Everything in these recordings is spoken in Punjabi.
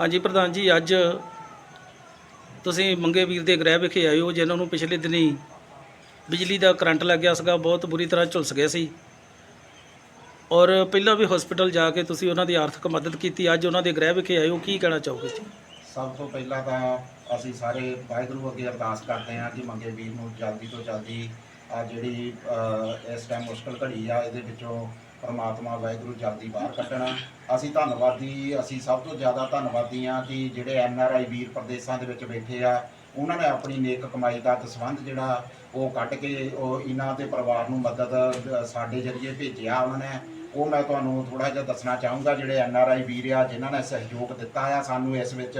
ਹਾਂਜੀ ਪ੍ਰਧਾਨ ਜੀ, ਅੱਜ ਤੁਸੀਂ ਮੰਗੇ ਵੀਰ ਦੇ ਗ੍ਰਹਿ ਵਿਖੇ ਆਏ ਹੋ, ਜਿਨ੍ਹਾਂ ਨੂੰ ਪਿਛਲੇ ਦਿਨੀ ਬਿਜਲੀ ਦਾ ਕਰੰਟ ਲੱਗ ਗਿਆ ਸੀਗਾ, ਬਹੁਤ ਬੁਰੀ ਤਰ੍ਹਾਂ ਝੁਲਸ ਗਏ ਸੀ। ਔਰ ਪਹਿਲਾਂ ਵੀ ਹਸਪੀਟਲ ਜਾ ਕੇ ਤੁਸੀਂ ਉਹਨਾਂ ਦੀ ਆਰਥਿਕ ਮਦਦ ਕੀਤੀ, ਅੱਜ ਉਹਨਾਂ ਦੇ ਗ੍ਰਹਿ ਵਿਖੇ ਆਏ ਹੋ, ਕੀ ਕਹਿਣਾ ਚਾਹੋਗੇ ਜੀ? ਸਭ ਤੋਂ ਪਹਿਲਾਂ ਤਾਂ ਅਸੀਂ ਸਾਰੇ ਵਾਹਿਗੁਰੂ ਅੱਗੇ ਅਰਦਾਸ ਕਰਦੇ ਹਾਂ ਕਿ ਮੰਗੇ ਵੀਰ ਨੂੰ ਜਲਦੀ ਤੋਂ ਜਲਦੀ ਆ ਜਿਹੜੀ ਇਸ ਟਾਈਮ ਮੁਸ਼ਕਲ ਘੜੀ ਆ, ਇਹਦੇ ਵਿੱਚੋਂ ਪਰਮਾਤਮਾ ਵਾਹਿਗੁਰੂ ਜਲਦੀ ਬਾਹਰ ਕੱਢਣਾ। ਅਸੀਂ ਧੰਨਵਾਦੀ, ਅਸੀਂ ਸਭ ਤੋਂ ਜ਼ਿਆਦਾ ਧੰਨਵਾਦੀ ਆ ਕਿ ਜਿਹੜੇ ਐਨ ਆਰ ਆਈ ਵੀਰ ਪ੍ਰਦੇਸ਼ਾਂ ਦੇ ਵਿੱਚ ਬੈਠੇ ਆ, ਉਹਨਾਂ ਨੇ ਆਪਣੀ ਨੇਕ ਕਮਾਈ ਦਾ ਦਸਵੰਧ ਜਿਹੜਾ ਉਹ ਕੱਢ ਕੇ ਉਹ ਇਹਨਾਂ ਦੇ ਪਰਿਵਾਰ ਨੂੰ ਮਦਦ ਸਾਡੇ ਜਰੀਏ ਭੇਜਿਆ ਉਹਨਾਂ ਨੇ। ਉਹ ਮੈਂ ਤੁਹਾਨੂੰ ਥੋੜਾ ਜਿਹਾ ਦੱਸਣਾ ਚਾਹੂੰਗਾ, ਜਿਹੜੇ ਐਨ ਆਰ ਆਈ ਵੀਰ ਆ, ਜਿਨ੍ਹਾਂ ਨੇ ਸਹਿਯੋਗ ਦਿੱਤਾ ਆ ਸਾਨੂੰ ਇਸ ਵਿੱਚ,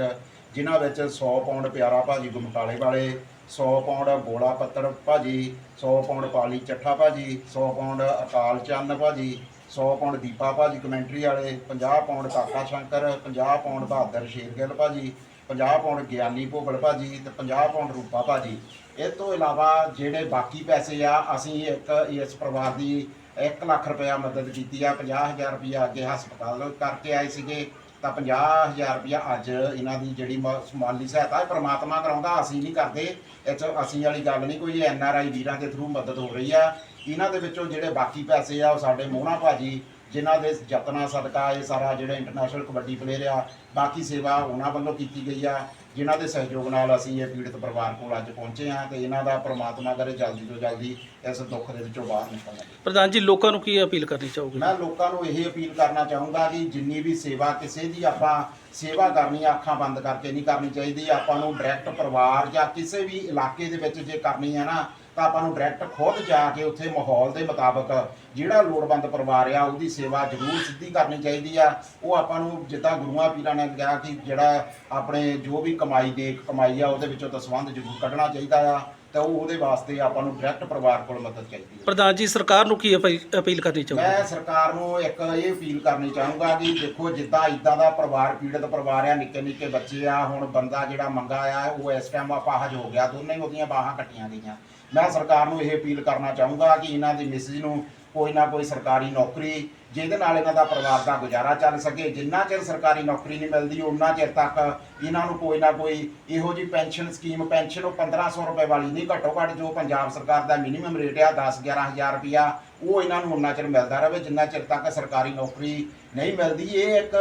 ਜਿਨ੍ਹਾਂ ਵਿੱਚ 100 ਪਾਉਂਡ ਪਿਆਰਾ ਭਾਜੀ ਗੁਮਟਾਲੇ ਵਾਲੇ 100 ਪਾਉਂਡ ਬੋਲਾ ਪੱਤੜ ਭਾਜੀ 100 ਪਾਉਂਡ ਪਾਲੀ ਚੱਠਾ ਭਾਜੀ 100 ਪਾਉਂਡ ਅਕਾਲ ਚੰਦ ਭਾਜੀ 100 ਪਾਉਂਡ ਦੀਪਾ ਭਾਜੀ ਕਮੈਂਟਰੀ ਵਾਲੇ 50 ਪਾਉਂਡ ਕਾਕਾ ਸ਼ੰਕਰ 50 ਪਾਉਂਡ ਬਹਾਦਰ ਸ਼ੇਰਗਿੱਲ ਭਾਜੀ 50 ਪਾਉਂਡ ਗਿਆਨੀ ਭੋਗਲ ਭਾਜੀ ਤੇ 50 ਪਾਉਂਡ ਰੂਪਾ ਭਾਜੀ। ਇਹ ਤੋਂ ਇਲਾਵਾ ਜਿਹੜੇ ਬਾਕੀ ਪੈਸੇ ਆ, ਅਸੀਂ ਇੱਕ ਇਸ ਪਰਿਵਾਰ ਦੀ 1 ਲੱਖ ਰੁਪਇਆ ਮਦਦ ਕੀਤੀ ਆ 50000 ਰੁਪਇਆ ਅੱਗੇ ਹਸਪਤਾਲ ਕਰਕੇ ਆਏ ਸੀਗੇ। ਤਾਂ 50000 ਰੁਪਇਆ ਅੱਜ ਇਹਨਾਂ ਦੀ ਜਿਹੜੀ ਮ- ਮਾਲੀ ਸਹਾਇਤਾ ਹੈ ਪ੍ਰਮਾਤਮਾ ਕਰਾਉਂਦਾ, ਅਸੀਂ ਨਹੀਂ ਕਰਦੇ। ਇਹ 'ਚ ਅਸੀਂ ਵਾਲੀ ਗੱਲ ਨਹੀਂ, ਕੋਈ ਐਨ ਆਰ ਆਈ ਵੀਰਾਂ ਦੇ ਥਰੂ ਮਦਦ ਹੋ ਰਹੀ ਆ। ਇਹਨਾਂ ਦੇ ਵਿੱਚੋਂ ਜਿਹੜੇ ਬਾਕੀ ਪੈਸੇ ਆ, ਉਹ ਸਾਡੇ ਮੋਹਣਾ ਭਾਜੀ, ਜਿਨ੍ਹਾਂ ਦੇ ਯਤਨਾਂ, ਸਦਕਾ ਇਹ ਸਾਰਾ ਜਿਹੜਾ ਇੰਟਰਨੈਸ਼ਨਲ ਕਬੱਡੀ ਪਲੇਅਰ ਆ, ਬਾਕੀ ਸੇਵਾ ਉਹਨਾਂ ਵੱਲੋਂ ਕੀਤੀ ਗਈ ਆ। ਜਿਨ੍ਹਾਂ ਦੇ ਸਹਿਯੋਗ ਨਾਲ ਅਸੀਂ ਇਹ ਪੀੜਤ ਪਰਿਵਾਰ ਕੋਲ ਅੱਜ ਪਹੁੰਚੇ ਆ ਤੇ ਇਹਨਾਂ ਦਾ ਪ੍ਰਮਾਤਮਾ ਕਰੇ ਜਲਦੀ ਤੋਂ ਜਲਦੀ ਇਸ ਦੁੱਖ ਦੇ ਵਿੱਚੋਂ ਬਾਹਰ ਨਿਕਲਣ ਪ੍ਰਧਾਨ ਜੀ ਲੋਕਾਂ ਨੂੰ ਕੀ ਅਪੀਲ ਕਰਨੀ ਚਾਹੋਗੇ? ਮੈਂ ਲੋਕਾਂ ਨੂੰ ਇਹ ਅਪੀਲ ਕਰਨਾ ਚਾਹੂੰਗਾ ਕਿ ਜਿੰਨੀ ਵੀ ਸੇਵਾ ਕਿਸੇ ਦੀ ਆਪਾਂ ਸੇਵਾ ਕਰਨੀ ਆ ਅੱਖਾਂ ਬੰਦ ਕਰਕੇ ਨਹੀਂ ਕਰਨੀ ਚਾਹੀਦੀ। ਆਪਾਂ ਨੂੰ ਡਾਇਰੈਕਟ ਪਰਿਵਾਰ ਜਾਂ ਕਿਸੇ ਵੀ ਇਲਾਕੇ ਦੇ ਵਿੱਚ ਜੇ ਕਰਨੀ ਹੈ ਨਾ, ਤਾਂ ਆਪਾਂ ਨੂੰ ਡਾਇਰੈਕਟ ਖੁਦ ਜਾ ਕੇ ਉੱਥੇ ਮਾਹੌਲ ਦੇ ਮੁਤਾਬਕ ਜਿਹੜਾ ਲੋੜਵੰਦ ਪਰਿਵਾਰ ਆ, ਉਹਦੀ ਸੇਵਾ ਜ਼ਰੂਰ ਸਿੱਧੀ ਕਰਨੀ ਚਾਹੀਦੀ ਆ। ਉਹ ਆਪਾਂ ਨੂੰ ਜਿੱਦਾਂ ਗੁਰੂਆਂ ਪੀਰਾਂ ਨੇ ਕਿਹਾ ਕਿ ਜਿਹੜਾ ਆਪਣੇ ਜੋ ਵੀ ਕਮਾਈ ਦੇ ਕਮਾਈ ਆ, ਉਹਦੇ ਵਿੱਚੋਂ ਤਾਂ ਸੰਬੰਧ ਜ਼ਰੂਰ ਕੱਢਣਾ ਚਾਹੀਦਾ ਆ। ਤਾਂ ਉਹ ਉਹਦੇ ਵਾਸਤੇ ਆਪਾਂ ਨੂੰ ਡਾਇਰੈਕਟ ਪਰਿਵਾਰ ਕੋਲ ਮਦਦ ਚਾਹੀਦੀ ਹੈ। ਪ੍ਰਧਾਨ ਜੀ ਸਰਕਾਰ ਨੂੰ ਕੀ ਅਪੀ- ਅਪੀਲ ਕਰਨੀ ਚਾਹੋਗੇ ਮੈਂ ਸਰਕਾਰ ਨੂੰ ਇੱਕ ਇਹ ਅਪੀਲ ਕਰਨੀ ਚਾਹੂੰਗਾ ਕਿ ਦੇਖੋ ਜਿੱਦਾਂ ਇਦਾਂ ਦਾ ਪਰਿਵਾਰ ਪੀੜਤ ਪਰਿਵਾਰ ਆ ਨਿੱਕੇ ਨਿੱਕੇ ਬੱਚੇ ਆ ਹੁਣ ਬੰਦਾ ਜਿਹੜਾ ਮੰਗਾ ਆ ਉਹ ਇਸ ਟਾਈਮ ਅਪਾਹਜ ਹੋ ਗਿਆ ਦੋਨੇ ਹੀ ਉਹਦੀਆਂ ਬਾਹਾਂ ਕੱਟੀਆਂ ਗਈਆਂ। ਮੈਂ ਸਰਕਾਰ ਨੂੰ ਇਹ ਅਪੀਲ ਕਰਨਾ ਚਾਹੂੰਗਾ ਕਿ ਇਹਨਾਂ ਦੀ ਮਿਸਿਸ ਨੂੰ ਕੋਈ ਨਾ ਕੋਈ ਸਰਕਾਰੀ ਨੌਕਰੀ, ਜਿਹਦੇ ਨਾਲ ਇਹਨਾਂ ਦਾ ਪਰਿਵਾਰ ਦਾ ਗੁਜ਼ਾਰਾ ਚੱਲ ਸਕੇ। ਜਿੰਨਾ ਚਿਰ ਸਰਕਾਰੀ ਨੌਕਰੀ ਨਹੀਂ ਮਿਲਦੀ ਉਹਨਾਂ ਚਿਰ ਤੱਕ ਇਹਨਾਂ ਨੂੰ ਕੋਈ ਨਾ ਕੋਈ ਇਹੋ ਜੀ ਪੈਨਸ਼ਨ ਸਕੀਮ, ਪੈਨਸ਼ਨ ਉਹ 1500 ਰੁਪਏ ਵਾਲੀ ਨਹੀਂ, ਘੱਟੋ ਘੱਟ ਜੋ ਪੰਜਾਬ ਸਰਕਾਰ ਦਾ ਮਿਨੀਮਮ ਰੇਟ ਆ 10 11000 ਰੁਪਿਆ ਉਹ ਇਹਨਾਂ ਨੂੰ ਉਨਾ ਚਿਰ ਮਿਲਦਾ ਰਹੇ, ਜਿੰਨਾ ਚਿਰ ਤੱਕ ਸਰਕਾਰੀ ਨੌਕਰੀ ਨਹੀਂ ਮਿਲਦੀ। ਇਹ ਇੱਕ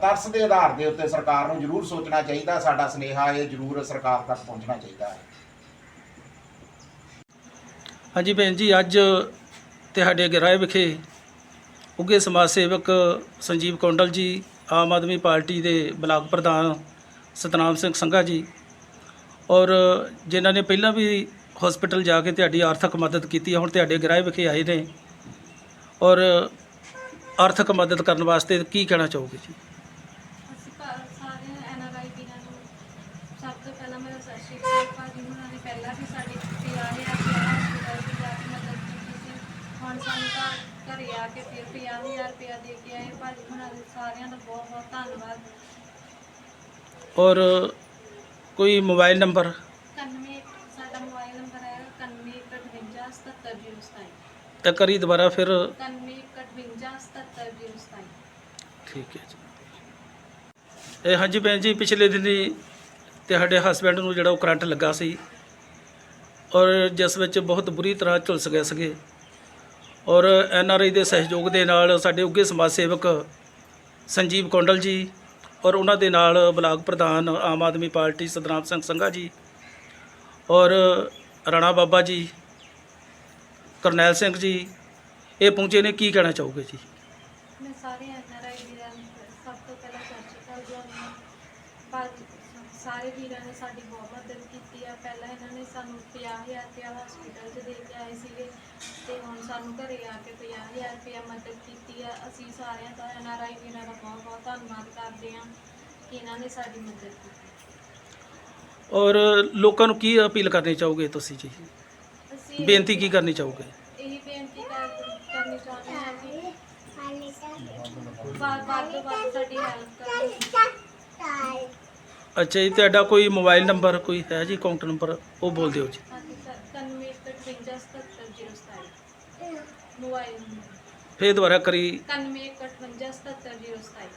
ਤਰਸ ਦੇ ਆਧਾਰ ਦੇ ਉੱਤੇ ਸਰਕਾਰ ਨੂੰ ਜ਼ਰੂਰ ਸੋਚਣਾ ਚਾਹੀਦਾ, ਸਾਡਾ ਸਨੇਹਾ ਇਹ ਜ਼ਰੂਰ ਸਰਕਾਰ ਤੱਕ ਪਹੁੰਚਣਾ ਚਾਹੀਦਾ ਹੈ। ਹਾਂਜੀ ਭੈਣ ਜੀ, ਅੱਜ ਤੁਹਾਡੇ ਗ੍ਰਹਿ ਵਿਖੇ ਉੱਘੇ ਸਮਾਜ ਸੇਵਕ ਸੰਜੀਵ ਕੌਂਡਲ ਜੀ, ਆਮ ਆਦਮੀ ਪਾਰਟੀ ਦੇ ਬਲਾਕ ਪ੍ਰਧਾਨ ਸਤਨਾਮ ਸਿੰਘ ਸੰਘਾ ਜੀ ਔਰ ਜਿਨ੍ਹਾਂ ਨੇ ਪਹਿਲਾਂ ਵੀ ਹਸਪੀਟਲ ਜਾ ਕੇ ਤੁਹਾਡੀ ਆਰਥਿਕ ਮਦਦ ਕੀਤੀ ਹੈ ਹੁਣ ਤੁਹਾਡੇ ਗ੍ਰਹਿ ਵਿਖੇ ਆਏ ਨੇ ਔਰ ਆਰਥਿਕ ਮਦਦ ਕਰਨ ਵਾਸਤੇ ਕੀ ਕਹਿਣਾ ਚਾਹੋਗੇ ਜੀ ਅਸੀਂ ਭਾ- ਸਾਰੇ ਐਨਆਰਆਈ ਵੀਰਾਂ ਨੂੰ ਸਭ ਤੋਂ ਪਹਿਲਾਂ ਮੇਰਾ ਸਤਿ ਸ਼੍ਰੀ ਅਕਾਲ ਭਾਜੀ ਹੁਣਾਂ ਨੇ ਪਹਿਲਾਂ ਵੀ ਸਾਡੀ ਪਿਆਰੇ ਆ ਕੇ ਹਸਪੀਟਲ ਵਿੱਚ ਜਾ ਕੇ ਮਦਦ ਕੀਤੀ ਸੀ ਹੁਣ ਸਾਨੂੰ ਤਾਂ ਘਰੇ ਆ ਕੇ ਫਿਰ 50000 ਰੁਪਇਆ ਦੇ ਕੇ ਆਏ। ਭਾਜੀ ਹੁਣਾਂ ਦੇ ਸਾਰਿਆਂ ਦਾ ਬਹੁਤ ਬਹੁਤ ਧੰਨਵਾਦ। ਔਰ ਕੋਈ ਮੋਬਾਈਲ ਨੰਬਰ? 91 ਸਾਡਾ ਮੋਬਾਈਲ ਨੰਬਰ ਹੈ 9158 ਤਾਂ ਕਰੀ ਦੁਬਾਰਾ ਫਿਰ। 9158 ਠੀਕ ਹੈ ਜੀ। ਇਹ ਹਾਂਜੀ ਭੈਣ ਜੀ ਪਿਛਲੇ ਦਿਨੀ ਤੁਹਾਡੇ ਹਸਬੈਂਡ ਨੂੰ ਜਿਹੜਾ ਉਹ ਕਰੰਟ ਲੱਗਾ ਸੀ। ਔਰ ਜਿਸ ਵਿੱਚ ਬਹੁਤ ਬੁਰੀ ਤਰ੍ਹਾਂ ਝੁਲਸ ਗਏ ਸੀਗੇ। ਔਰ ਐਨ ਆਰ ਆਈ ਦੇ ਸਹਿਯੋਗ ਦੇ ਨਾਲ ਸਾਡੇ ਉੱਘੇ ਸਮਾਜ ਸੇਵਕ ਸੰਜੀਵ ਕੌਂਡਲ ਜੀ ਔਰ ਉਹਨਾਂ ਦੇ ਨਾਲ ਬਲਾਕ ਪ੍ਰਧਾਨ ਆਮ ਆਦਮੀ ਪਾਰਟੀ ਸਤਨਾਮ ਸਿੰਘ ਸੰਘਾ ਜੀ ਔਰ ਰਾਣਾ ਬਾਬਾ ਜੀ, ਕਰਨੈਲ ਸਿੰਘ ਜੀ, ਇਹ ਪਹੁੰਚੇ ਨੇ ਕੀ ਕਹਿਣਾ ਚਾਹੋਗੇ ਜੀ? ਮੈਂ ਸਾਰੇ ਐਨਆਰਆਈ ਵੀਰਾਂ ਸਭ ਤੋਂ ਪਹਿਲਾਂ ਸਤਿ ਸ਼੍ਰੀ ਅਕਾਲ ਜੀ ਭਾਜੀ ਸਾਰੇ ਵੀਰਾਂ ਨੇ ਸਾਡੀ ਬਹੁਤ ਮਦਦ ਕੀਤੀ ਆ। ਪਹਿਲਾਂ ਇਹਨਾਂ ਨੇ ਸਾਨੂੰ 50000 ਰੁਪਇਆ ਹਸਪੀਟਲ 'ਚ ਦੇ ਕੇ ਆਏ ਸੀਗੇ ਤੇ ਹੁਣ ਸਾਨੂੰ ਘਰੇ ਆ ਕੇ 50000 ਰੁਪਇਆ ਮਦਦ ਕੀਤੀ ਆ। ਅਸੀਂ ਸਾਰਿਆਂ ਦਾ ਐਨਆਰਆਈ ਵੀਰਾਂ ਦਾ ਬਹੁਤ ਬਹੁਤ ਧੰਨਵਾਦ ਕਰਦੇ ਹਾਂ ਕਿ ਇਹਨਾਂ ਨੇ ਸਾਡੀ ਮਦਦ ਕੀਤੀ। ਔਰ ਲੋਕਾਂ ਨੂੰ ਕੀ ਅਪੀਲ ਕਰਨੀ ਚਾਹੋਗੇ ਤੁਸੀਂ ਜੀ? ਅਸੀਂ ਬੇਨਤੀ ਕੀ ਕਰਨੀ ਚਾਹੋਗੇ? ਇਹ ਬੇਨਤੀ ਕਰ ਕਰਨੀ ਚਾਹੁੰਦੇ ਹਾਂ ਕਿ ਵੱਧ ਵੱਧ ਤੋਂ ਵੱਧ ਸਾਡੀ ਹੈਲਪ ਕਰੋ। ਅੱਛਾ ਜੀ ਤੁਹਾਡਾ ਕੋਈ ਮੋਬਾਈਲ ਨੰਬਰ ਕੋਈ ਹੈ ਜੀ ਅਕਾਊਂਟ ਨੰਬਰ ਉਹ ਬੋਲ ਦਿਓ ਜੀ। ਹਾਂਜੀ ਸਰ 9158 ਮੋਬਾਈਲ ਨੰਬਰ। ਫੇਰ ਦੁਬਾਰਾ ਕਰੀ। 9158 7707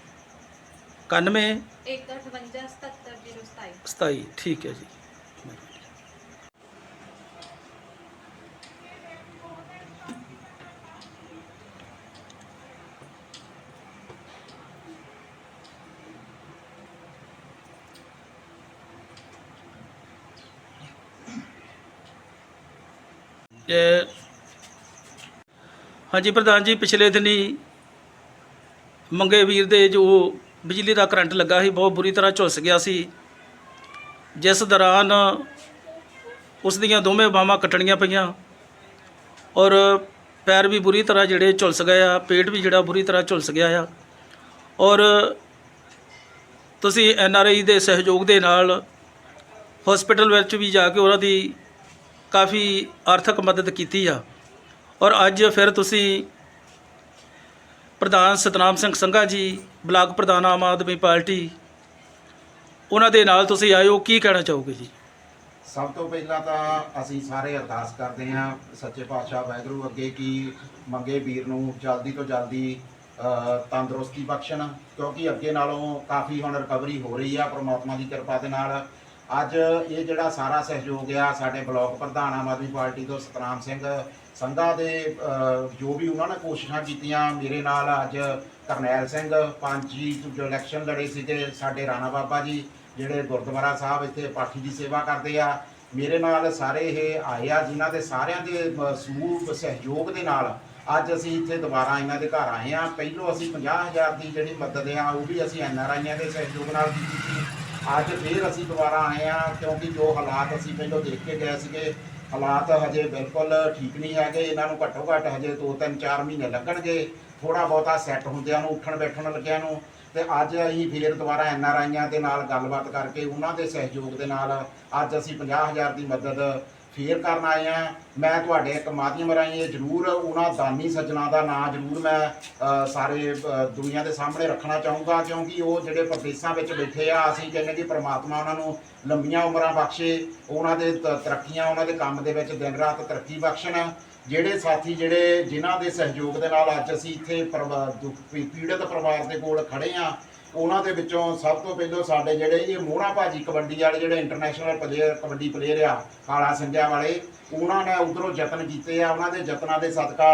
91 158 77 27 ਠੀਕ ਹੈ ਜੀ ਇਹ ਹਾਂਜੀ ਪ੍ਰਧਾਨ ਜੀ, ਪਿਛਲੇ ਦਿਨੀ ਮੰਗੇ ਵੀਰ ਦੇ ਜੋ ਬਿਜਲੀ ਦਾ ਕਰੰਟ ਲੱਗਾ ਸੀ, ਬਹੁਤ ਬੁਰੀ ਤਰ੍ਹਾਂ ਝੁਲਸ ਗਿਆ ਸੀ। ਜਿਸ ਦੌਰਾਨ ਉਸ ਦੀਆਂ ਦੋਵੇਂ ਬਾਹਾਂ ਕੱਟਣੀਆਂ ਪਈਆਂ ਔਰ ਪੈਰ ਵੀ ਬੁਰੀ ਤਰ੍ਹਾਂ ਜਿਹੜੇ ਝੁਲਸ ਗਏ ਆ, ਪੇਟ ਵੀ ਜਿਹੜਾ ਬੁਰੀ ਤਰ੍ਹਾਂ ਝੁਲਸ ਗਿਆ ਆ। ਔਰ ਤੁਸੀਂ ਐਨ ਆਰ ਆਈ ਦੇ ਸਹਿਯੋਗ ਦੇ ਨਾਲ ਹਸਪੀਟਲ ਵਿੱਚ ਵੀ ਜਾ ਕੇ ਉਹਨਾਂ ਦੀ ਕਾਫੀ ਆਰਥਿਕ ਮਦਦ ਕੀਤੀ ਆ। ਔਰ ਅੱਜ ਫਿਰ ਤੁਸੀਂ ਪ੍ਰਧਾਨ ਸਤਨਾਮ ਸਿੰਘ ਸੰਘਾ ਜੀ, ਬਲਾਕ ਪ੍ਰਧਾਨ ਆਮ ਆਦਮੀ ਪਾਰਟੀ, ਉਹਨਾਂ ਦੇ ਨਾਲ ਤੁਸੀਂ ਆਏ ਹੋ, ਕੀ ਕਹਿਣਾ ਚਾਹੋਗੇ ਜੀ? ਸਭ ਤੋਂ ਪਹਿਲਾਂ ਤਾਂ ਅਸੀਂ ਸਾਰੇ ਅਰਦਾਸ ਕਰਦੇ ਹਾਂ ਸੱਚੇ ਪਾਤਸ਼ਾਹ ਵਾਹਿਗੁਰੂ ਅੱਗੇ ਕਿ ਮੰਗੇ ਵੀਰ ਨੂੰ ਜਲਦੀ ਤੋਂ ਜਲਦੀ ਤੰਦਰੁਸਤੀ ਬਖਸ਼ਣ, ਕਿਉਂਕਿ ਅੱਗੇ ਨਾਲੋਂ ਕਾਫੀ ਹੁਣ ਰਿਕਵਰੀ ਹੋ ਰਹੀ ਆ ਪ੍ਰਮਾਤਮਾ ਦੀ ਕਿਰਪਾ ਦੇ ਨਾਲ। ਅੱਜ ਇਹ ਜਿਹੜਾ ਸਾਰਾ ਸਹਿਯੋਗ ਆ ਸਾਡੇ ਬਲਾਕ ਪ੍ਰਧਾਨ ਆਮ ਆਦਮੀ ਪਾਰਟੀ ਤੋਂ ਸਤਨਾਮ ਸਿੰਘ ਸੰਘਾ ਦੇ ਜੋ ਵੀ ਉਹਨਾਂ ਨੇ ਕੋਸ਼ਿਸ਼ਾਂ ਕੀਤੀਆਂ ਮੇਰੇ ਨਾਲ ਅੱਜ ਕਰਨੈਲ ਸਿੰਘ ਪੰਜ ਜੋ ਇਲੈਕਸ਼ਨ ਲੜੇ ਸੀਗੇ ਸਾਡੇ ਰਾਣਾ ਬਾਬਾ ਜੀ ਜਿਹੜੇ ਗੁਰਦੁਆਰਾ ਸਾਹਿਬ ਇੱਥੇ ਪਾਠੀ ਦੀ ਸੇਵਾ ਕਰਦੇ ਆ ਮੇਰੇ ਨਾਲ ਸਾਰੇ ਇਹ ਆਏ ਆ ਜਿਨ੍ਹਾਂ ਦੇ ਸਾਰਿਆਂ ਦੇ ਅ, ਸਮੂਹ ਸਹਿਯੋਗ ਦੇ ਨਾਲ ਅੱਜ ਅਸੀਂ ਇੱਥੇ ਦੁਬਾਰਾ ਇਹਨਾਂ ਦੇ ਘਰ ਆਏ ਆ। ਪਹਿਲੋਂ ਅਸੀਂ 50000 ਦੀ ਜਿਹੜੀ ਮਦਦ ਆ ਉਹ ਵੀ ਅਸੀਂ ਐਨ ਆਰ ਆਈਆਂ ਦੇ ਸਹਿਯੋਗ ਨਾਲ ਕੀਤੀ। ਸੀ ਅੱਜ ਫੇਰ ਅਸੀਂ ਦੁਬਾਰਾ ਆਏ ਆ ਕਿਉਂਕਿ ਜੋ ਹਾਲਾਤ ਅਸੀਂ ਪਹਿਲਾਂ ਦੇਖ ਕੇ ਗਏ ਸੀਗੇ ਹਾਲਾਤ ਹਜੇ ਬਿਲਕੁਲ ਠੀਕ ਨਹੀਂ ਹੈਗੇ, ਇਹਨਾਂ ਨੂੰ ਘੱਟੋ ਘੱਟ ਹਜੇ 2-3 4 ਮਹੀਨੇ ਲੱਗਣਗੇ। ਥੋੜਾ ਬਹੁਤਾ ਸੈੱਟ ਹੁੰਦਿਆਂ ਨੂੰ, ਉੱਠਣ ਬੈਠਣ ਲੱਗਿਆਂ ਨੂੰ। ਤੇ ਅੱਜ ਅਸੀਂ ਫੇਰ ਦੁਬਾਰਾ ਐਨ ਆਰ ਆਈਆਂ ਦੇ ਨਾਲ ਗੱਲਬਾਤ ਕਰਕੇ, ਉਹਨਾਂ ਦੇ ਸਹਿਯੋਗ ਦੇ ਨਾਲ ਅੱਜ ਅਸੀਂ 50000 ਦੀ ਮਦਦ ਫੇਰ ਕਰਨ ਆਏ ਆ। ਮੈਂ ਤੁਹਾਡੇ ਇੱਕ ਮਾਧਿਅਮ ਰਾਹੀਂ ਇਹ ਜ਼ਰੂਰ ਉਹਨਾਂ ਦਾਨੀ ਸੱਜਣਾ ਦਾ ਨਾਂ ਜ਼ਰੂਰ ਮੈਂ ਸਾਰੇ ਦੁਨੀਆ ਦੇ ਸਾਹਮਣੇ ਰੱਖਣਾ ਚਾਹੂੰਗਾ, ਕਿਉਂਕਿ ਉਹ ਜਿਹੜੇ ਪ੍ਰਦੇਸ਼ਾਂ ਵਿੱਚ ਬੈਠੇ ਆ, ਅਸੀਂ ਕਹਿੰਦੇ ਕਿ ਪ੍ਰਮਾਤਮਾ ਉਹਨਾਂ ਨੂੰ ਲੰਬੀਆਂ ਉਮਰਾਂ ਬਖਸ਼ੇ, ਉਹਨਾਂ ਦੇ ਤ- ਤਰੱਕੀਆਂ, ਉਹਨਾਂ ਦੇ ਕੰਮ ਦੇ ਵਿੱਚ ਦਿਨ ਰਾਤ ਤਰੱਕੀ ਬਖਸ਼ਣ। ਜਿਹੜੇ ਸਾਥੀ, ਜਿਹੜੇ ਜਿਨ੍ਹਾਂ ਦੇ ਸਹਿਯੋਗ ਦੇ ਨਾਲ ਅੱਜ ਅਸੀਂ ਇੱਥੇ ਪਰਿਵਾ- ਦੁੱਖ ਪੀੜਤ ਪਰਿਵਾਰ ਦੇ ਕੋਲ ਖੜੇ ਆ ਉਹਨਾਂ ਦੇ ਵਿੱਚੋਂ ਸਭ ਤੋਂ ਪਹਿਲਾਂ ਸਾਡੇ ਜਿਹੜੇ ਇਹ ਮੋਹਰਾ ਭਾਜੀ ਕਬੱਡੀ ਵਾਲੇ ਜਿਹੜੇ ਇੰਟਰਨੈਸ਼ਨਲ ਪਲੇਅਰ ਕਬੱਡੀ ਪਲੇਅਰ ਆ, ਕਾਲਾ ਸੰਧਿਆ ਵਾਲੇ, ਉਹਨਾਂ ਨੇ ਉਧਰੋਂ ਯਤਨ ਕੀਤੇ ਆ, ਉਹਨਾਂ ਦੇ ਯਤਨਾਂ ਦੇ ਸਦਕਾ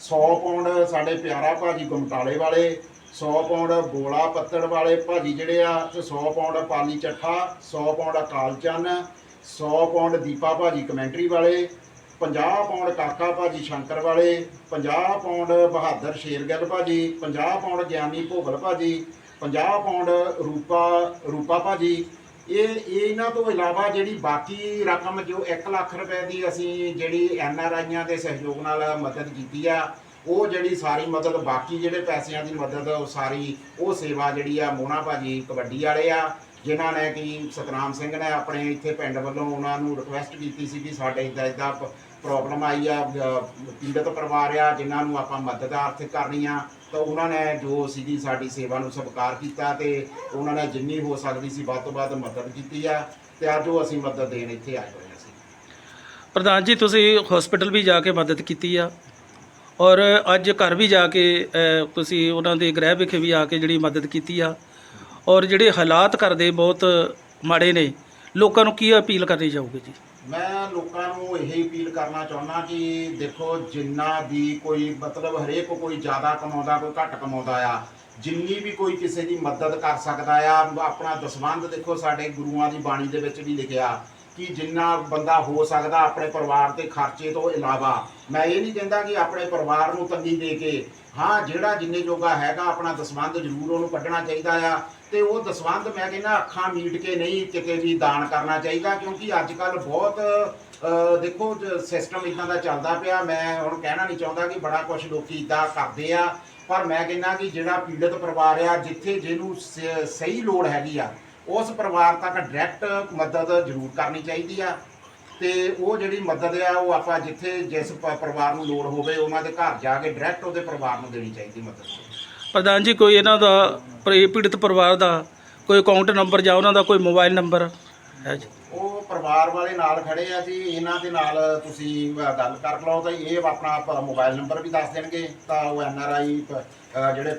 100 ਪਾਉਂਡ ਸਾਡੇ ਪਿਆਰਾ ਭਾਜੀ ਗੁਮਟਾਲੇ ਵਾਲੇ 100 ਪਾਉਂਡ ਗੋਲਾ ਪੱਤੜ ਵਾਲੇ ਭਾਜੀ ਜਿਹੜੇ ਆ, ਤੇ 100 pound Pali Chattha 100 pound Akal Chann 100 pound Deepa ਭਾਜੀ ਕਮੈਂਟਰੀ ਵਾਲੇ 50 ਪਾਉਂਡ ਕਾਕਾ ਭਾਜੀ ਸ਼ੰਕਰ ਵਾਲੇ 50 ਪਾਉਂਡ ਬਹਾਦਰ ਸ਼ੇਰਗਿੱਲ ਭਾਜੀ 50 ਪਾਉਂਡ ਗਿਆਨੀ ਭੋਗਲ ਭਾਜੀ 50 ਪਾਉਂਡ ਰੂਪਾ ਰੂਪਾ ਭਾਜੀ, ਇਹ ਇਹ ਇਹਨਾਂ ਤੋਂ ਇਲਾਵਾ ਜਿਹੜੀ ਬਾਕੀ ਰਕਮ ਜੋ 1 ਲੱਖ ਰੁਪਏ ਦੀ ਅਸੀਂ ਜਿਹੜੀ ਐਨ ਆਰ ਆਈਆਂ ਦੇ ਸਹਿਯੋਗ ਨਾਲ ਮਦਦ ਕੀਤੀ ਆ, ਉਹ ਜਿਹੜੀ ਸਾਰੀ ਮਦਦ, ਬਾਕੀ ਜਿਹੜੇ ਪੈਸਿਆਂ ਦੀ ਮਦਦ, ਉਹ ਸਾਰੀ ਉਹ ਸੇਵਾ ਜਿਹੜੀ ਆ ਮੋਨਾ ਭਾਜੀ ਕਬੱਡੀ ਵਾਲੇ ਆ ਜਿਨ੍ਹਾਂ ਨੇ ਕਿ ਸਤਨਾਮ ਸਿੰਘ ਨੇ ਆਪਣੇ ਇੱਥੇ ਪਿੰਡ ਵੱਲੋਂ ਉਹਨਾਂ ਨੂੰ ਰਿਕੁਐਸਟ ਕੀਤੀ ਸੀ ਕਿ ਸਾਡੇ ਇਦਾਂ ਇਦਾਂ ਪ੍ਰੋਬਲਮ ਆਈ ਆ ਪੀੜਤ ਪਰਿਵਾਰ ਆ, ਜਿਨ੍ਹਾਂ ਨੂੰ ਆਪਾਂ ਮਦਦ ਆਰਥਿਕ ਕਰਨੀ ਆ, ਤਾਂ ਉਹਨਾਂ ਨੇ ਜੋ ਸੀਗੀ ਸਾਡੀ ਸੇਵਾ ਨੂੰ ਸਵੀਕਾਰ ਕੀਤਾ ਤੇ ਉਹਨਾਂ ਨੇ ਜਿੰਨੀ ਹੋ ਸਕਦੀ ਸੀ ਵੱਧ ਤੋਂ ਵੱਧ ਮਦਦ ਕੀਤੀ ਆ ਤੇ ਅੱਜ ਉਹ ਅਸੀਂ ਮਦਦ ਦੇਣ ਇੱਥੇ ਆਏ ਹੋਏ ਸੀ ਪ੍ਰਧਾਨ ਜੀ, ਤੁਸੀਂ ਹਸਪੀਟਲ ਵੀ ਜਾ ਕੇ ਮਦਦ ਕੀਤੀ ਆ ਔਰ ਅੱਜ ਘਰ ਵੀ ਜਾ ਕੇ ਤੁਸੀਂ ਉਹਨਾਂ ਦੇ ਗ੍ਰਹਿ ਵਿਖੇ ਵੀ ਆ ਕੇ ਜਿਹੜੀ ਮਦਦ ਕੀਤੀ ਆ। ਔਰ ਜਿਹੜੇ ਹਾਲਾਤ ਕਰਦੇ ਬਹੁਤ ਮਾੜੇ ਨੇ, ਲੋਕਾਂ ਨੂੰ ਕੀ ਅਪੀਲ ਕਰਨੀ ਚਾਹੋਗੇ ਜੀ? ਮੈਂ ਲੋਕਾਂ ਨੂੰ ਇਹ ਅਪੀਲ ਕਰਨਾ ਚਾਹੁੰਦਾ ਕਿ ਦੇਖੋ, ਜਿੰਨਾ ਵੀ ਕੋਈ ਮਤਲਬ ਹਰੇਕ ਕੋਈ ਜ਼ਿਆਦਾ ਕਮਾਉਂਦਾ, ਕੋਈ ਘੱਟ ਕਮਾਉਂਦਾ ਆ, ਜਿੰਨੀ ਵੀ ਕੋਈ ਕਿਸੇ ਦੀ ਮਦਦ ਕਰ ਸਕਦਾ ਆ, ਆਪਣਾ ਦਸਵੰਧ ਦੇਖੋ, ਸਾਡੇ ਗੁਰੂਆਂ ਦੀ ਬਾਣੀ ਦੇ ਵਿੱਚ ਵੀ ਲਿਖਿਆ ਕਿ ਜਿੰਨਾ ਬੰਦਾ ਹੋ ਸਕਦਾ ਆਪਣੇ ਪਰਿਵਾਰ ਦੇ ਖਰਚੇ ਤੋਂ ਇਲਾਵਾ। ਮੈਂ ਇਹ ਨਹੀਂ ਕਹਿੰਦਾ ਕਿ ਆਪਣੇ ਪਰਿਵਾਰ ਨੂੰ ਤੰਗੀ ਦੇ ਕੇ ਹਾਂ ਜਿਹੜਾ ਜਿੰਨੇ ਜੋਗਾ ਹੈਗਾ ਆਪਣਾ ਦਸਵੰਧ ਜ਼ਰੂਰ ਉਹਨੂੰ ਕੱਢਣਾ ਚਾਹੀਦਾ ਆ ਤੇ ਉਹ ਦਸਵੰਧ ਮੈਂ ਕਹਿੰਦਾ ਅੱਖਾਂ ਮੀਟ ਕੇ ਨਹੀਂ ਕਿਤੇ ਵੀ ਦਾਨ ਕਰਨਾ ਚਾਹੀਦਾ ਕਿਉਂਕਿ ਅੱਜ ਕੱਲ ਬਹੁਤ ਅ, ਦੇਖੋ ਸਿਸਟਮ ਇਦਾਂ ਦਾ ਚੱਲਦਾ ਪਿਆ। ਮੈਂ ਹੁਣ ਕਹਿਣਾ ਨਹੀਂ ਚਾਹੁੰਦਾ ਕਿ ਬੜਾ ਕੁਝ ਲੋਕੀ ਇਦਾਂ ਕਰਦੇ ਆ ਪਰ ਮੈਂ ਕਹਿੰਦਾ ਕਿ ਜਿਹੜਾ ਪੀੜਤ ਪਰਿਵਾਰ ਆ ਜਿੱਥੇ ਜਿਹਨੂੰ ਸ- ਸਹੀ ਲੋੜ ਹੈਗੀ ਆ ਉਸ ਪਰਿਵਾਰ ਤੱਕ ਡਾਇਰੈਕਟ ਮਦਦ ਜ਼ਰੂਰ ਕਰਨੀ ਚਾਹੀਦੀ ਆ। ਤੇ ਉਹ ਜਿਹੜੀ ਮਦਦ ਆ ਉਹ ਆਪਾਂ ਜਿੱਥੇ ਜਿਸ ਪ- ਪਰਿਵਾਰ ਨੂੰ ਲੋੜ ਹੋਵੇ ਉਹਨਾਂ ਦੇ ਘਰ ਜਾ ਕੇ ਡਾਇਰੈਕਟ ਉਹਦੇ ਪਰਿਵਾਰ ਨੂੰ ਦੇਣੀ ਚਾਹੀਦੀ ਮਦਦ। ਪ੍ਰਧਾਨ ਜੀ ਕੋਈ ਇਹਨਾਂ ਦਾ ਪਰੀ- ਪੀੜਤ ਪਰਿਵਾਰ ਦਾ ਕੋਈ ਅਕਾਊਂਟ ਨੰਬਰ ਜਾਂ ਉਹਨਾਂ ਦਾ ਕੋਈ ਮੋਬਾਈਲ ਨੰਬਰ ਹੈ ਜੀ। ਉਹ ਪਰਿਵਾਰ ਵਾਲੇ ਨਾਲ ਖੜੇ ਆ ਜੀ, ਇਹਨਾਂ ਦੇ ਨਾਲ ਤੁਸੀਂ ਗੱਲ ਕਰ ਲਓ ਤਾਂ ਇਹ ਆਪਣਾ ਪ- ਮੋਬਾਈਲ ਨੰਬਰ ਵੀ ਦੱਸ ਦੇਣਗੇ। ਤਾਂ ਉਹ ਐਨ ਆਰ ਆਈ ਜਿਹੜੇ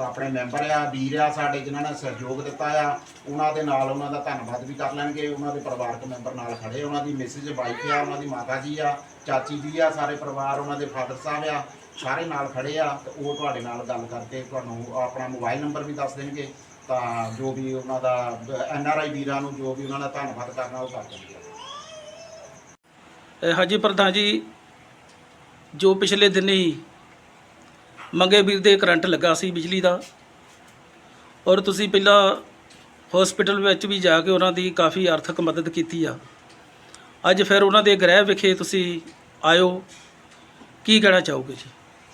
ਆਪਣੇ ਮੈਂਬਰ ਆ, ਵੀਰ ਆ ਸਾਡੇ, ਜਿਨ੍ਹਾਂ ਨੇ ਸਹਿਯੋਗ ਦਿੱਤਾ ਆ, ਉਹਨਾਂ ਦੇ ਨਾਲ ਉਹਨਾਂ ਦਾ ਧੰਨਵਾਦ ਵੀ ਕਰ ਲੈਣਗੇ। ਉਹਨਾਂ ਦੇ ਪਰਿਵਾਰਕ ਮੈਂਬਰ ਨਾਲ ਖੜੇ ਉਹਨਾਂ ਦੀ ਮਿਸਿਸ ਵਾਈਫ ਆ, ਉਹਨਾਂ ਦੀ ਮਾਤਾ ਜੀ ਆ, ਚਾਚੀ ਜੀ ਆ, ਸਾਰੇ ਪਰਿਵਾਰ, ਉਹਨਾਂ ਦੇ ਫਾਦਰ ਸਾਹਿਬ ਆ, ਸਾਰੇ ਨਾਲ ਖੜੇ ਆ। ਤੇ ਉਹ ਤੁਹਾਡੇ ਨਾਲ ਗੱਲ ਕਰਕੇ ਤੁਹਾਨੂੰ ਆਪਣਾ ਮੋਬਾਈਲ ਨੰਬਰ ਵੀ ਦੱਸ ਦੇਣਗੇ। ਤਾਂ ਜੋ ਵੀ ਉਹਨਾਂ ਦਾ ਐਨ ਆਰ ਆਈ ਵੀਰਾਂ ਨੂੰ ਜੋ ਵੀ ਉਹਨਾਂ ਦਾ ਧੰਨਵਾਦ ਕਰਨਾ ਉਹ ਕਰ ਦੇਣਗੇ ਇਹ ਹਾਂਜੀ ਪ੍ਰਧਾਨ ਜੀ ਜੋ ਪਿਛਲੇ ਦਿਨੀ ਮੰਗੇ ਵੀਰ ਦੇ ਕਰੰਟ ਲੱਗਾ ਸੀ ਬਿਜਲੀ ਦਾ ਔਰ ਤੁਸੀਂ ਪਹਿਲਾਂ ਹਸਪੀਟਲ ਵਿੱਚ ਵੀ ਜਾ ਕੇ ਉਹਨਾਂ ਦੀ ਕਾਫੀ ਆਰਥਿਕ ਮਦਦ ਕੀਤੀ ਆ। ਅੱਜ ਫਿਰ ਉਹਨਾਂ ਦੇ ਗ੍ਰਹਿ ਵਿਖੇ ਤੁਸੀਂ ਆਇਓ ਕੀ ਕਹਿਣਾ ਚਾਹੋਗੇ ਜੀ?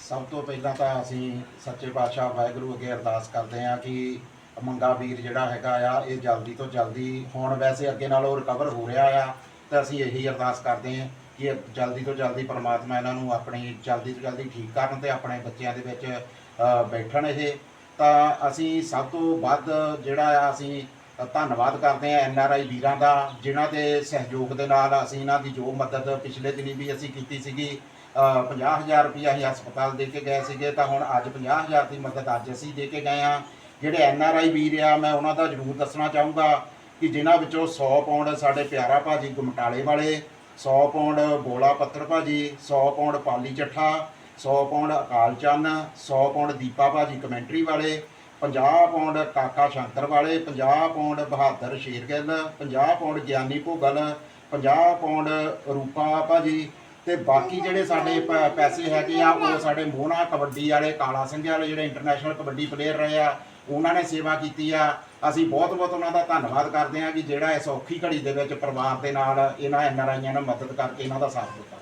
ਸਭ ਤੋਂ ਪਹਿਲਾਂ ਤਾਂ ਅਸੀਂ ਸੱਚੇ ਪਾਤਸ਼ਾਹ ਵਾਹਿਗੁਰੂ ਅੱਗੇ ਅਰਦਾਸ ਕਰਦੇ ਹਾਂ ਕਿ ਮੰਗਾ ਵੀਰ ਜਿਹੜਾ ਹੈਗਾ ਆ ਇਹ ਜਲਦੀ ਤੋਂ ਜਲਦੀ ਹੁਣ ਵੈਸੇ ਅੱਗੇ ਨਾਲੋਂ ਰਿਕਵਰ ਹੋ ਰਿਹਾ ਆ ਤੇ ਅਸੀਂ ਇਹੀ ਅਰਦਾਸ ਕਰਦੇ ਹਾਂ ਕਿ ਇਹ ਜਲਦੀ ਤੋਂ ਜਲਦੀ ਪਰਮਾਤਮਾ ਇਹਨਾਂ ਨੂੰ ਆਪਣੀ ਜਲਦੀ ਤੋਂ ਜਲਦੀ ਠੀਕ ਕਰਨ ਤੇ ਆਪਣੇ ਬੱਚਿਆਂ ਦੇ ਵਿੱਚ ਬੈਠਣ ਇਹ। ਤਾਂ ਅਸੀਂ ਸਭ ਤੋਂ ਵੱਧ ਜਿਹੜਾ ਆ ਅਸੀਂ ਧੰਨਵਾਦ ਕਰਦੇ ਹਾਂ ਐਨ ਆਰ ਆਈ ਵੀਰਾਂ ਦਾ ਜਿਨ੍ਹਾਂ ਦੇ ਸਹਿਯੋਗ ਦੇ ਨਾਲ ਅਸੀਂ ਇਹਨਾਂ ਦੀ ਜੋ ਮਦਦ ਪਿਛਲੇ ਦਿਨੀ ਵੀ ਅਸੀਂ ਕੀਤੀ ਸੀਗੀ ਅ, 50000 ਰੁਪਇਆ ਅਸੀਂ ਹਸਪਤਾਲ ਦੇ ਕੇ ਗਏ ਸੀਗੇ ਤਾਂ ਹੁਣ ਅੱਜ 50000 ਦੀ ਮਦਦ ਅੱਜ ਅਸੀਂ ਦੇ ਕੇ ਗਏ ਆ ਜਿਹੜੇ ਐਨ ਆਰ ਆਈ ਵੀਰ ਆ, ਮੈਂ ਉਹਨਾਂ ਦਾ ਜ਼ਰੂਰ ਦੱਸਣਾ ਚਾਹੂੰਗਾ ਕਿ ਜਿਨ੍ਹਾਂ ਵਿੱਚੋਂ 100 ਪਾਉਂਡ ਸਾਡੇ ਪਿਆਰਾ ਭਾਜੀ ਗੁਮਟਾਲੇ ਵਾਲੇ 100 ਪਾਉਂਡ ਬੋਲਾ ਪੱਤਰ ਭਾਜੀ 100 pound Pali Chattha 100 pound Akal Chann 100 pound Deepa ਭਾਜੀ ਕਮੈਂਟਰੀ ਵਾਲੇ 50 ਪਾਉਂਡ ਕਾਕਾ ਸ਼ੰਕਰ ਵਾਲੇ 50 pound Bahadur Shergill 50 pound Giani Bhogal 50 pound Rupa ਭਾਜੀ ਤੇ ਬਾਕੀ ਜਿਹੜੇ ਸਾਡੇ ਪ- ਪੈਸੇ ਹੈਗੇ ਆ, ਉਹ ਸਾਡੇ ਮੋਹਣਾ ਕਬੱਡੀ ਵਾਲੇ, ਕਾਲਾ ਸਿੰਘ ਵਾਲੇ ਜਿਹੜੇ ਇੰਟਰਨੈਸ਼ਨਲ ਕਬੱਡੀ ਪਲੇਅਰ ਰਹੇ ਆ ਉਹਨਾਂ ਨੇ ਸੇਵਾ ਕੀਤੀ ਆ। ਅਸੀਂ ਬਹੁਤ ਬਹੁਤ ਉਹਨਾਂ ਦਾ ਧੰਨਵਾਦ ਕਰਦੇ ਆ ਕਿ ਜਿਹੜਾ ਇਸ ਔਖੀ ਘੜੀ ਦੇ ਵਿੱਚ ਪਰਿਵਾਰ ਦੇ ਨਾਲ ਇਹਨਾਂ ਐਨ ਆਰ ਆਈਆਂ ਨੇ ਮਦਦ ਕਰਕੇ ਇਹਨਾਂ ਦਾ ਸਾਥ ਦਿੱਤਾ।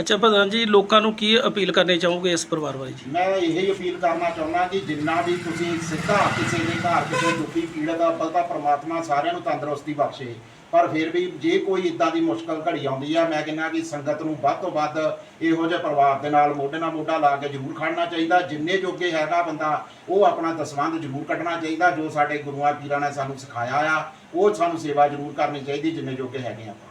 ਅੱਛਾ ਪ੍ਰਧਾਨ ਜੀ ਲੋਕਾਂ ਨੂੰ ਕੀ ਅਪੀਲ ਕਰਨੀ ਚਾਹੋਗੇ ਇਸ ਪਰਿਵਾਰ ਬਾਰੇ ਜੀ? ਮੈਂ ਇਹੀ ਅਪੀਲ ਕਰਨਾ ਚਾਹੁੰਦਾ ਕਿ ਜਿੰਨਾ ਵੀ ਤੁਸੀਂ ਸਿੱਧਾ ਕਿਸੇ ਦੇ ਘਰ ਕਿਸੇ ਦੁਖੀ ਪੀੜਤ ਦਾ ਬਲਦਾ ਪ੍ਰਮਾਤਮਾ ਸਾਰਿਆਂ ਨੂੰ ਤੰਦਰੁਸਤੀ ਬਖਸ਼ੇ। ਪਰ ਫਿਰ ਵੀ ਜੇ ਕੋਈ ਇਦਾਂ ਦੀ ਮੁਸ਼ਕਲ ਘੜੀ ਆਉਂਦੀ ਆ, ਮੈਂ ਕਹਿੰਦਾ ਕਿ ਸੰਗਤ ਨੂੰ ਵੱਧ ਤੋਂ ਵੱਧ ਇਹੋ ਜਿਹੇ ਪਰਿਵਾਰ ਦੇ ਨਾਲ ਮੋਢੇ ਨਾਲ ਮੋਢਾ ਲਾ ਕੇ ਜ਼ਰੂਰ ਖੜਨਾ ਚਾਹੀਦਾ। ਜਿੰਨੇ ਜੋਗੇ ਹੈਗਾ ਬੰਦਾ, ਉਹ ਆਪਣਾ ਦਸਵੰਧ ਜ਼ਰੂਰ ਕੱਢਣਾ ਚਾਹੀਦਾ, ਜੋ ਸਾਡੇ ਗੁਰੂਆਂ, ਪੀਰਾਂ ਨੇ ਸਾਨੂੰ ਸਿਖਾਇਆ ਆ, ਉਹ ਸਾਨੂੰ ਸੇਵਾ ਜ਼ਰੂਰ ਕਰਨੀ ਚਾਹੀਦੀ ਜਿੰਨੇ ਜੋਗੇ ਹੈਗੇ ਆਪਾਂ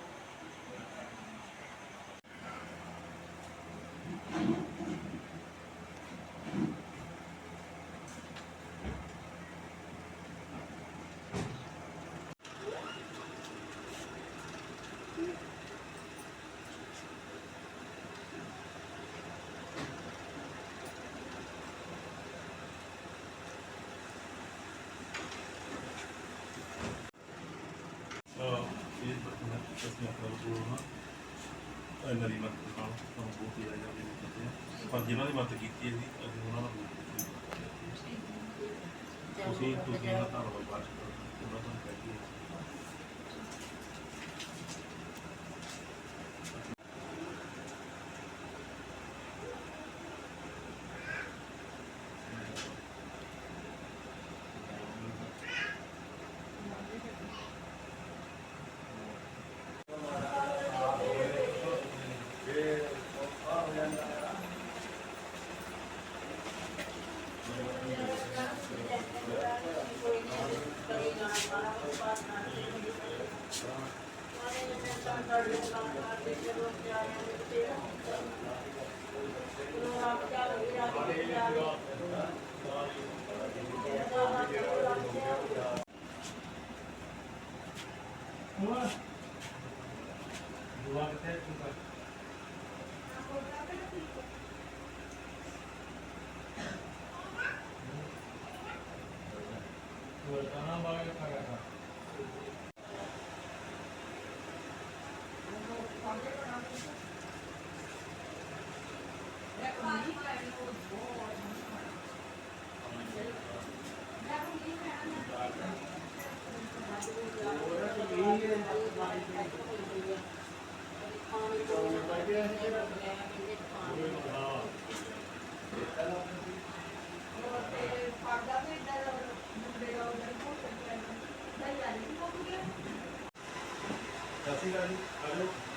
ਇਹ ਬਤਨਾ ਅਸੀਂ ਆਪਣਾ ਕੋਲ ਨਾ ਇਹਨਾਂ ਦੀ ਮਦਦ ਨਾਲ ਤੁਹਾਨੂੰ ਬਹੁਤ ਹੀ ਆਇਆ ਵੀ ਕਰਦੇ ਹਾਂ ਪਰ ਜਿਨ੍ਹਾਂ ਦੀ ਮਦਦ ਕੀਤੀ ਹੈ ਜੀ ਅਸੀਂ ਉਹਨਾਂ ਦਾ ਬਹੁਤ ਤੁਸੀਂ ਤੁਸੀਂ ਇਹਨਾਂ ਦਾ ਧੰਨਵਾਦ ਬਾਤ ਕਰੋ ਉਹਨਾਂ ਦਾ Gracias. ਸਤਿ ਸ਼੍ਰੀ ਅਕਾਲ ਜੀ